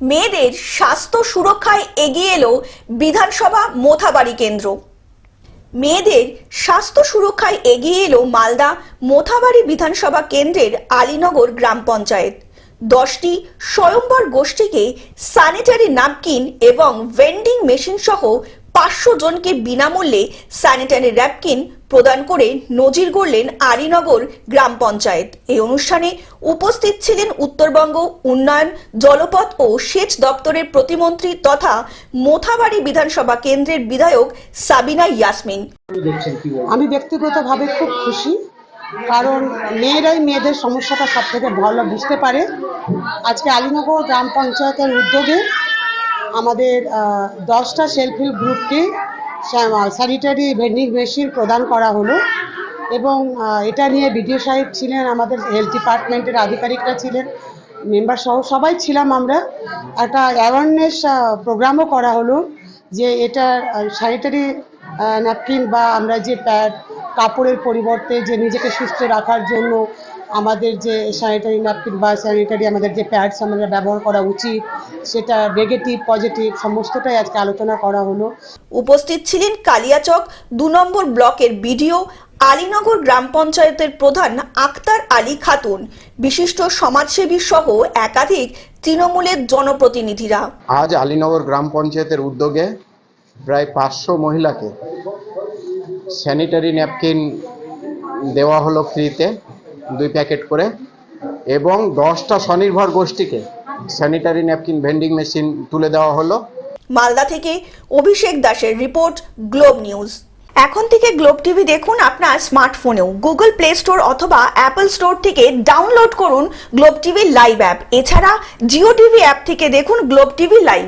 মেয়েদের স্বাস্থ্য সুরক্ষায় এগিয়ে এলো বিধানসভা মোথাবাড়ি কেন্দ্র। মেয়েদের স্বাস্থ্য সুরক্ষায় এগিয়ে এলো মালদা মোথাবাড়ি বিধানসভা কেন্দ্রের আলীনগর গ্রাম পঞ্চায়েত। দশটি স্বয়ম্বর গোষ্ঠীকে স্যানিটারি ন্যাপকিন এবং ভেন্ডিং মেশিন সহ পাঁচশো জনকে বিনামূল্যে স্যানিটারি ন্যাপকিন প্রদান করে নজির গড়লেন আলীনগর গ্রাম পঞ্চায়েত। এই অনুষ্ঠানে উপস্থিত ছিলেন উত্তরবঙ্গ উন্নয়ন জলপথ ও সেচ দপ্তরের প্রতিমন্ত্রী তথা মোথাবাড়ি বিধানসভা কেন্দ্রের বিধায়ক সাবিনা ইয়াসমিন। আমি ব্যক্তিগতভাবে খুব খুশি কারণ মেয়েরাই মেয়েদের সমস্যাটা সব থেকে ভালো বুঝতে পারে। আজকে আলীনগর গ্রাম পঞ্চায়েতের উদ্যোগে আমাদের দশটা সেলফ হেল্প গ্রুপকে স্যানিটারি ভেন্ডিং মেশিন প্রদান করা হলো এবং এটা নিয়ে বিডিও সাহেব ছিলেন, আমাদের হেলথ ডিপার্টমেন্টের আধিকারিকরা ছিলেন মেম্বার সহ সবাই ছিলাম আমরা। একটা অ্যাওয়ারনেস প্রোগ্রামও করা হলো যে এটা স্যানিটারি ন্যাপকিন বা আমরা যে প্যাড কাপড়ের পরিবর্তে যে নিজেকে সুস্থ রাখার জন্য আমাদের যে স্যানিটারি ন্যাপকিন বা স্যানিটারি আমাদের যে প্যাডস আমাদের ব্যবহার করা উচিত সেটা নেগেটিভ পজিটিভ সমস্তটাই আজকে আলোচনা করা হলো। উপস্থিত ছিলেন কালিয়াচক দু নম্বর ব্লকের বিডিও আলীনগর গ্রাম পঞ্চায়েতের প্রধান আক্তার আলী খাতুন। বিশিষ্ট সমাজসেবী সহ একাধিক তৃণমূলের জনপ্রতিনিধিরা। আজ আলীনগর গ্রাম পঞ্চায়েতের উদ্যোগে প্রায় পাঁচশো মহিলাকে স্যানিটারি ন্যাপকিন দেওয়া হলো ফ্রিতে দুই প্যাকেট করে এবং দশটা স্বনির্ভর গোষ্ঠীকে স্যানিটারি ন্যাপকিন ভেন্ডিং মেশিন তুলে দেওয়া হলো। মালদা থেকে অভিষেক দাসের রিপোর্ট, গ্লোব নিউজ। এখন থেকে গ্লোব টিভি দেখুন আপনার স্মার্টফোনেও। গুগল প্লে স্টোর অথবা অ্যাপল স্টোর থেকে ডাউনলোড করুন গ্লোব টিভি লাইভ অ্যাপ। এছাড়া জিও টিভি অ্যাপ থেকে দেখুন গ্লোব টিভি লাইভ।